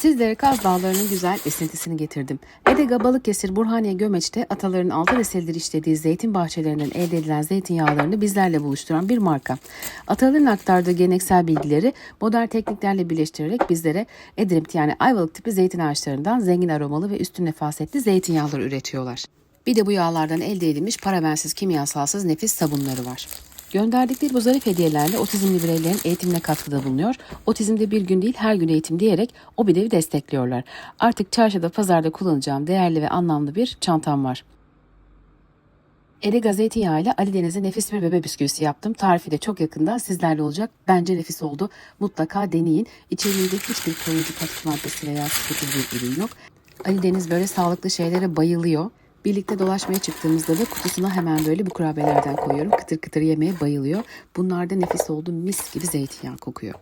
Sizlere Kaz Dağları'nın güzel esintisini getirdim. Edega Balıkesir Burhaniye Gömeç'te ataların altı nesildir işlediği zeytin bahçelerinden elde edilen zeytinyağlarını bizlerle buluşturan bir marka. Ataların aktardığı geleneksel bilgileri modern tekniklerle birleştirerek bizlere Edremit yani Ayvalık tipi zeytin ağaçlarından zengin aromalı ve üstün nefasetli zeytinyağları üretiyorlar. Bir de bu yağlardan elde edilmiş parabensiz kimyasalsız nefis sabunları var. Gönderdikleri bu zarif hediyelerle otizmli bireylerin eğitimine katkıda bulunuyor. Otizmde bir gün değil her gün eğitim diyerek o bidevi destekliyorlar. Artık çarşıda pazarda kullanacağım değerli ve anlamlı bir çantam var. Ede zeytinyağı ile Ali Deniz'e nefis bir bebe bisküvisi yaptım. Tarifi de çok yakında sizlerle olacak. Bence nefis oldu. Mutlaka deneyin. İçeriğinde hiçbir koruyucu katkı maddesi veya sıkıntı bir ürün yok. Ali Deniz böyle sağlıklı şeylere bayılıyor. Birlikte dolaşmaya çıktığımızda da kutusuna hemen böyle bu kurabiyelerden koyuyorum. Kıtır kıtır yemeye bayılıyor. Bunlar da nefis oldu. Mis gibi zeytinyağı kokuyor.